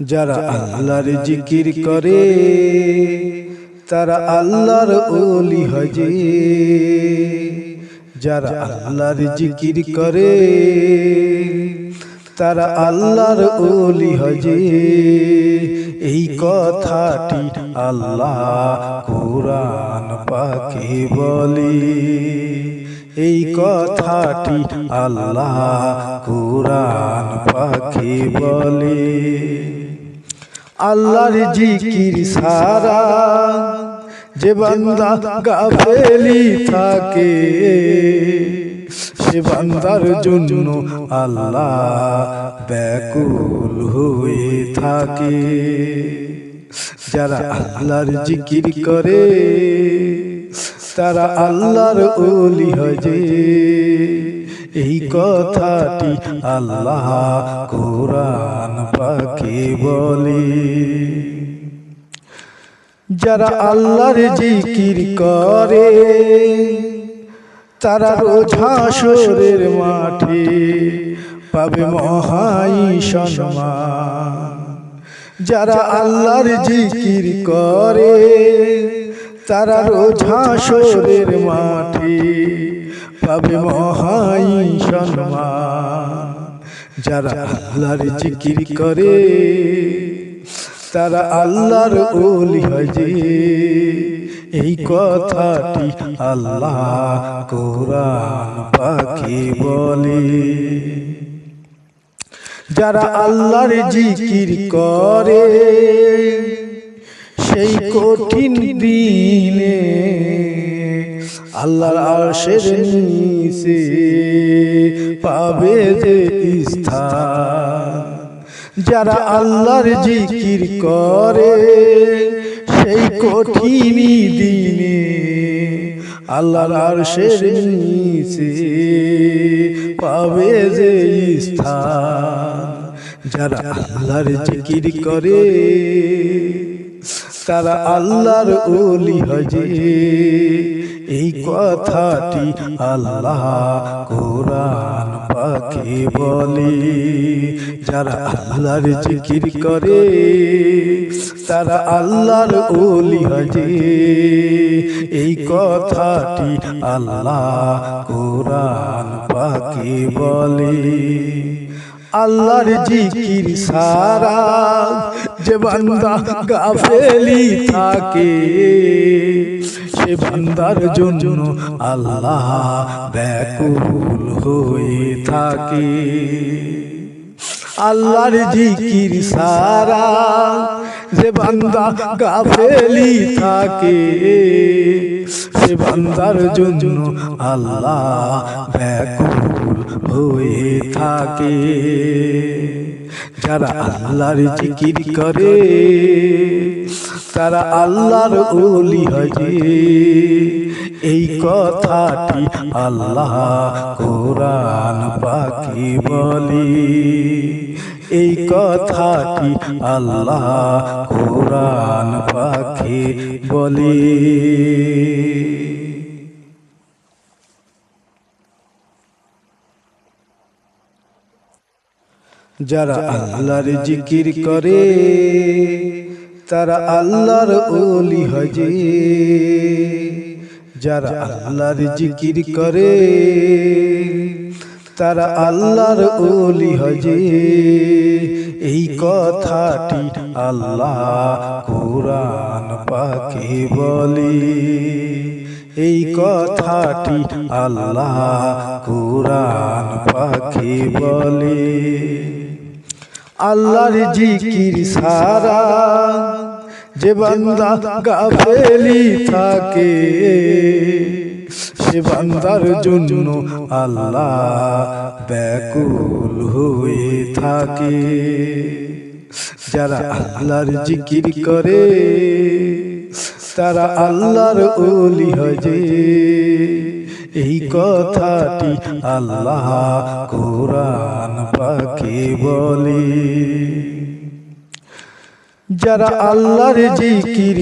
যারা আল্লাহর জিকির করে তারা আল্লাহর ওলি হজে যারা আল্লাহর জিকির করে তারা আল্লাহর ওলি হজে এই কথাটি আল্লাহ কোরআন পাকে বলে। এই কথাটি আল্লাহ কোরআন পাকে বলে। আল্লাহর জিকির সারা যে বান্দা গাফেলি থাকে সে বান্দার জন্য আল্লাহ ব্যাকুল হয়ে থাকে। যারা আল্লাহর জিকির করে তারা আল্লাহর ওলি হজে এই কথাটি আল্লাহ কোরআন পাকে বলে। যারা আল্লাহর জিকির করে তারা রোজ হাসরের মাঠে পাবে মহাই সম্মান। যারা আল্লাহর জিকির করে তারা রোজ হাসরের মাঠে পাবে মহাই সম্মান। যারা আল্লাহর জিকির করে তারা আল্লাহর ওলি হজে এই কথাটি আল্লাহ কোরআন পাখি বলে। যারা আল্লাহর জিকির করে সেই কঠিন দিনে আল্লাহর আশের নিচে পাবে যে স্থান। যারা আল্লাহর জিকির করে সেই কঠিন দিনে আল্লাহর আরশের নিচে পাবে যে স্থান। যারা আল্লাহর জিকির করে তারা আল্লাহর ওলি হজে এই কথাটি আল্লাহ কোরআন পাকে বলে। যারা আল্লাহর জিকির করে তারা আল্লাহর ওলি হজে। এই কথাটি আল্লাহ কোরআন পাকে বলে। আল্লাহর জিকির সারা যে বান্দা গাফেলি থাকে সে বান্দার জন্য আল্লাহ ব্যাকুল হয়ে থাকে। আল্লাহর জিকির সারা যে বান্দা গাফেলি থাকে সে বান্দার জন্য আল্লাহ ব্যাকুল হয়ে থাকে। যারা আল্লাহর জিকির করে তারা আল্লাহর ওলি হজে এই কথাটি আল্লাহ কোরআন পাখি বলি। এই কথাটি আল্লাহ কোরআন পাখি বলি। যারা আল্লাহর জিকির করে তারা আল্লাহর ওলি হজে যারা আল্লাহর জিকির করে, তারা আল্লাহর ওলি হজে এই কথাটি আল্লাহ কোরআন পাকে বলে। এই কথাটি আল্লাহ কোরআন পাকে বলে। আল্লাহর জিকির সারা যে বান্দা গাফেলি থাকে সে বান্দার জন্য আল্লাহ ব্যাকুল হয়ে থাকে। যারা আল্লাহর জিকির করে তারা আল্লাহর ওলি হজে এই কথাটি আল্লাহ কোরআন পাকে বলে। যারা আল্লাহর জিকির